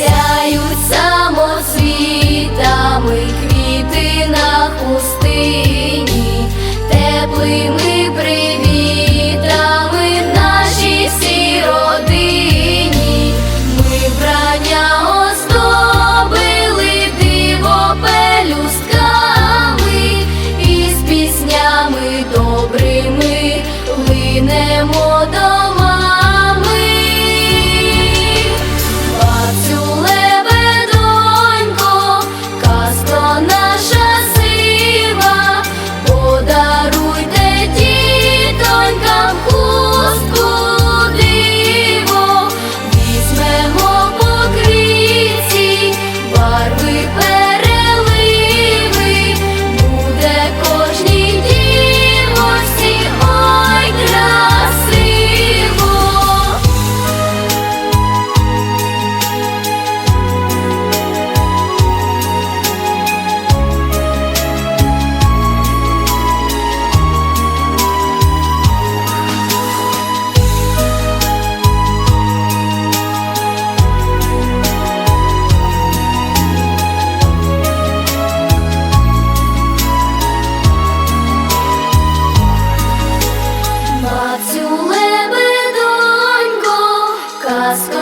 сяють самоцвітами квіти на пустині, теплими привітами нашій всій ми вбрання оздобили диво пелюстками і з піснями добрими линемо до. Moscow.